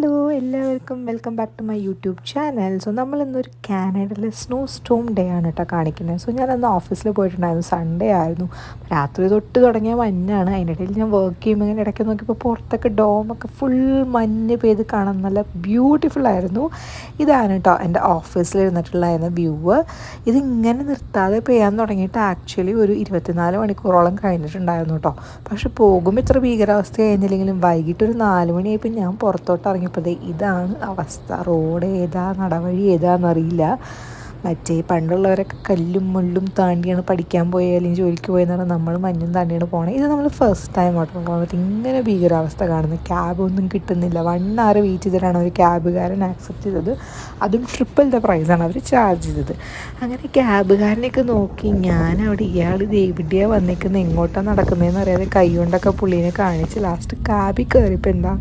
selalu. എല്ലാവർക്കും welcome back to my YouTube channel so നമ്മൾ ഇന്നൊരു കാനഡയിലെ സ്നോ സ്റ്റോം ഡേ ആണ് കേട്ടോ കാണിക്കുന്നത് സോ ഞാൻ അന്ന് ഓഫീസിൽ പോയിട്ടുണ്ടായിരുന്നു. സൺഡേ ആയിരുന്നു. രാത്രി തൊട്ട് തുടങ്ങിയ മഞ്ഞാണ്. അതിന്റെ ഇടയിൽ ഞാൻ വർക്ക് ചെയ്യുമ്പോൾ ഇങ്ങനെ ഇടയ്ക്ക് നോക്കിയപ്പോൾ പുറത്തൊക്കെ ഡോമൊക്കെ ഫുൾ മഞ്ഞ് പെയ്ത് കാണാൻ നല്ല ബ്യൂട്ടിഫുൾ ആയിരുന്നു. ഇതാണ് കേട്ടോ എന്റെ ഓഫീസിൽ വ്യൂവ് വ്യൂ ഇതിങ്ങനെ നിർത്താതെ പെയ്യാൻ തുടങ്ങിയിട്ട് ആക്ച്വലി ഒരു ഇരുപത്തിനാല് മണിക്കൂറോളം കഴിഞ്ഞിട്ടുണ്ടായിരുന്നു കേട്ടോ പക്ഷെ പോകുമ്പോൾ ഇത്ര ഭീകരാവസ്ഥ കഴിഞ്ഞില്ലെങ്കിലും വൈകിട്ടൊരു നാല് മണിയായപ്പോൾ ഞാൻ പുറത്തോട്ട് ഇറങ്ങിയപ്പോൾ ഇതാണ് അവസ്ഥ. റോഡ് ഏതാ നടവഴി ഏതാണെന്നറിയില്ല മറ്റേ പണ്ടുള്ളവരൊക്കെ കല്ലും മുള്ളും താണ്ടിയാണ് പഠിക്കാൻ അല്ലെങ്കിൽ ജോലിക്ക് പോയെന്ന് പറഞ്ഞാൽ നമ്മൾ മഞ്ഞും താണ്ടിയാണ് പോകണത് ഇത് നമ്മൾ ഫസ്റ്റ് ടൈം ആട്ടോ പോകുന്നത് ഇങ്ങനെ ഭീകരാവസ്ഥ കാണുന്നത് ക്യാബ് ഒന്നും കിട്ടുന്നില്ല. വൺ അവർ വെയിറ്റ് ചെയ്തിട്ടാണ് അവർ ക്യാബുകാരൻ ആക്സെപ്റ്റ് ചെയ്തത്. അതും ട്രിപ്പിളിന്റെ പ്രൈസാണ് അവർ ചാർജ് ചെയ്തത്. അങ്ങനെ ക്യാബുകാരനെയൊക്കെ നോക്കി ഞാൻ അവിടെ ഇയാൾ ദേവിഡിയാണ് വന്നേക്കുന്നത് എങ്ങോട്ടാണ് നടക്കുന്നതെന്ന് അറിയാതെ കൈ കൊണ്ടൊക്കെ പുള്ളീനെ കാണിച്ച് ലാസ്റ്റ് ക്യാബിൽ കയറിയപ്പോൾ എന്താ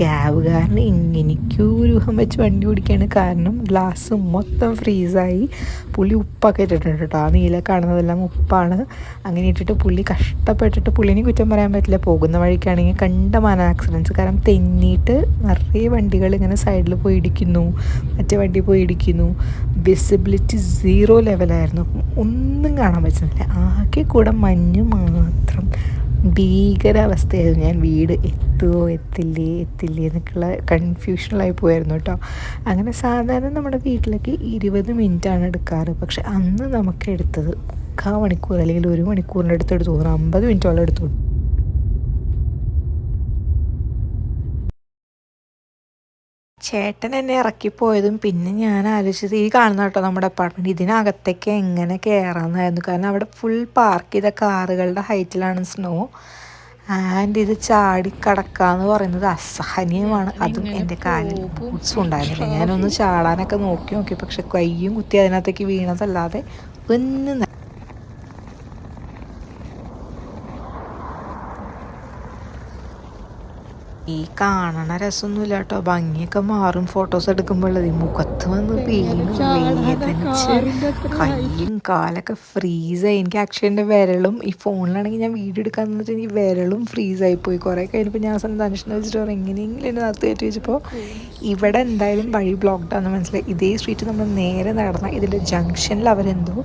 ക്യാബുകാരൻ ഇങ്ങനെയൊക്കെ രൂപം വെച്ച് വണ്ടി ഓടിക്കുകയാണ് കാരണം ഗ്ലാസ് മൊത്തം ഫ്രീസായി പുള്ളി ഉപ്പൊക്കെ ഇട്ടിട്ടുണ്ട് കേട്ടോ ആ നീല കാണുന്നതെല്ലാം ഉപ്പാണ്. അങ്ങനെ ഇട്ടിട്ട് പുള്ളി കഷ്ടപ്പെട്ടിട്ട് പുള്ളിനെ കുറ്റം പറയാൻ പറ്റില്ല. പോകുന്ന വഴിക്കാണെങ്കിൽ കണ്ടമാന ആക്സിഡൻസ് കാരണം തെന്നിയിട്ട് നിറയെ വണ്ടികൾ ഇങ്ങനെ സൈഡിൽ പോയി ഇടിക്കുന്നു. മറ്റേ വണ്ടി പോയി ഇടിക്കുന്നു. വിസിബിലിറ്റി സീറോ ലെവലായിരുന്നു ഒന്നും കാണാൻ പറ്റുന്നില്ല. ആകെ കൂടെ മഞ്ഞ് മാത്രം. ഭീകരാവസ്ഥയായിരുന്നു. ഞാൻ വീട് എത്തുമോ എത്തില്ലേ എത്തില്ലേ എന്നൊക്കെയുള്ള കൺഫ്യൂഷനിലായി പോയായിരുന്നു കേട്ടോ. അങ്ങനെ സാധാരണ നമ്മുടെ വീട്ടിലേക്ക് ഇരുപത് മിനിറ്റാണ് എടുക്കാറ്. പക്ഷെ അന്ന് നമുക്ക് എടുത്തത് മുക്കാൽ മണിക്കൂർ അല്ലെങ്കിൽ ഒരു മണിക്കൂറിന്റെ അടുത്ത് എടുത്തു. തോന്നുന്നു അമ്പത് മിനിറ്റോളം എടുത്തു. ചേട്ടൻ എന്നെ ഇറക്കിപ്പോയതും പിന്നെ ഞാൻ ആലോചിച്ചത് ഈ കാണുന്ന കേട്ടോ നമ്മുടെ അപ്പാർട്ട്മെന്റ് ഇതിനകത്തേക്ക് എങ്ങനെ കയറാമെന്നായിരുന്നു കാരണം അവിടെ ഫുൾ പാർക്ക് ചെയ്ത കാറുകളുടെ ഹൈറ്റിലാണ് സ്നോ ആൻഡ് ഇത് ചാടി കടക്കാന്ന് പറയുന്നത് അസഹനീയമാണ്. അതും എന്റെ കാലിൽ ബൂട്ട്സും ഉണ്ടായിരുന്നില്ല. ഞാനൊന്ന് ചാടാനൊക്കെ നോക്കി നോക്കി പക്ഷെ കയ്യും കുത്തി അതിനകത്തേക്ക് വീണതല്ലാതെ ഒന്നും ഈ കാണണ രസമൊന്നുമില്ല കേട്ടോ. ഭംഗിയൊക്കെ മാറും ഫോട്ടോസ് എടുക്കുമ്പോഴത് മുഖത്ത് വന്ന് വേദനിച്ച് കയ്യും കാലൊക്കെ ഫ്രീസായി എനിക്ക് ആക്ച്വലി വിരളും ഈ ഫോണിലാണെങ്കിൽ ഞാൻ വീഡിയോ എടുക്കാൻ വെച്ചാൽ എനിക്ക് വിരളും ഫ്രീസായി പോയി. കുറേ കഴിഞ്ഞപ്പോൾ ഞാൻ സ്വന്തം ധനുഷിനെ വെച്ചിട്ട് പറഞ്ഞു എങ്ങനെയെങ്കിലും എന്റെ നത്ത് കയറ്റി വെച്ചപ്പോൾ ഇവിടെ എന്തായാലും വഴി ബ്ലോക്ക്ഡാന്ന് മനസ്സിലായി. ഇതേ സ്ട്രീറ്റ് നമ്മൾ നേരെ നടന്ന ഇതിന്റെ ജംഗ്ഷനിൽ അവരെന്തോ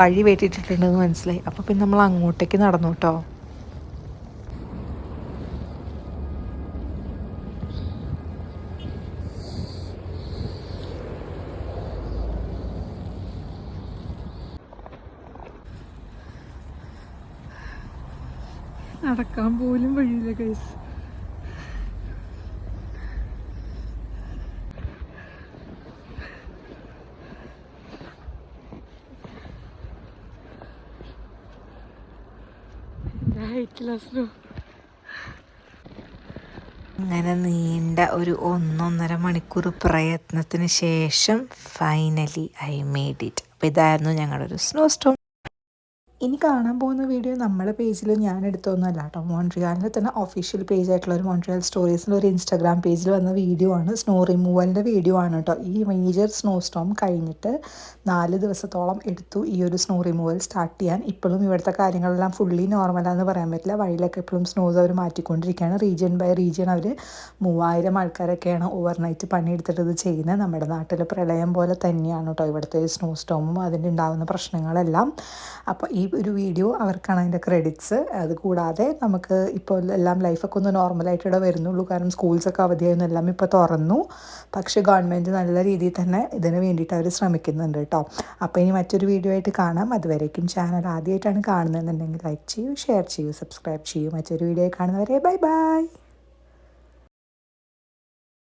വഴി വെട്ടിയിട്ടിട്ടുണ്ടെന്ന് മനസ്സിലായി. അപ്പോൾ പിന്നെ നമ്മൾ അങ്ങോട്ടേക്ക് നടന്നു കേട്ടോ. നടക്കാൻ പോലും വഴിയില്ല കൈസ് അങ്ങനെ നീണ്ട ഒരു ഒന്നൊന്നര മണിക്കൂർ പ്രയത്നത്തിന് ശേഷം ഫൈനലി ഐ മേഡ് ഇറ്റ് അപ്പോൾ ഇതായിരുന്നു ഞങ്ങളുടെ ഒരു സ്നോ സ്റ്റോം ഇനി കാണാൻ പോകുന്ന വീഡിയോ നമ്മുടെ പേജിൽ ഞാൻ എടുത്തൊന്നുമല്ല കേട്ടോ മോൺട്രിയാലിന്റെ തന്നെ ഒഫീഷ്യൽ പേജ് ആയിട്ടുള്ള ഒരു മോൺട്രിയാൽ സ്റ്റോറീസിന്റെ ഒരു ഇൻസ്റ്റാഗ്രാം പേജിൽ വന്ന വീഡിയോ ആണ്. സ്നോ റിമൂവലിന്റെ വീഡിയോ ആണ് കേട്ടോ ഈ മേജർ സ്നോ സ്റ്റോം കഴിഞ്ഞിട്ട് നാല് ദിവസത്തോളം എടുത്തു ഈ ഒരു സ്നോ റിമൂവൽ സ്റ്റാർട്ട് ചെയ്യാൻ. ഇപ്പോഴും ഇവിടുത്തെ കാര്യങ്ങളെല്ലാം ഫുള്ളി നോർമലാന്ന് പറയാൻ പറ്റില്ല. വഴിയിലൊക്കെ എപ്പോഴും സ്നോസ് അവർ മാറ്റിക്കൊണ്ടിരിക്കുകയാണ്. റീജിയൻ ബൈ റീജിയൻ അവർ മൂവായിരം ആൾക്കാരൊക്കെയാണ് ഓവർനൈറ്റ് പണിയെടുത്തിട്ട് ചെയ്യുന്നത്. നമ്മുടെ നാട്ടിൽ പ്രളയം പോലെ തന്നെയാണ് കേട്ടോ ഇവിടുത്തെ സ്നോ സ്റ്റോമും അതിന്റെ ഉണ്ടാകുന്ന പ്രശ്നങ്ങളെല്ലാം. അപ്പോൾ ഈ ഒരു വീഡിയോ അവർക്കാണ് അതിന്റെ ക്രെഡിറ്റ്സ് അത് കൂടാതെ നമുക്ക് ഇപ്പോൾ എല്ലാം ലൈഫൊക്കെ ഒന്ന് നോർമലായിട്ട് ഇവിടെ വരുന്നുള്ളൂ. കാരണം സ്കൂൾസൊക്കെ അവധിയായിരുന്നു. എല്ലാം ഇപ്പോൾ തുറന്നു. പക്ഷേ ഗവൺമെന്റ് നല്ല രീതിയിൽ തന്നെ ഇതിന് വേണ്ടിയിട്ട് അവർ ശ്രമിക്കുന്നുണ്ട് കേട്ടോ. അപ്പോൾ ഇനി മറ്റൊരു വീഡിയോ ആയിട്ട് കാണാം. അതുവരേക്കും ചാനൽ ആദ്യമായിട്ടാണ് കാണുന്നതെന്നുണ്ടെങ്കിൽ ലൈക്ക് ചെയ്യൂ ഷെയർ ചെയ്യൂ സബ്സ്ക്രൈബ് ചെയ്യൂ. മറ്റൊരു വീഡിയോ കാണുന്നവരെ ബൈ ബൈ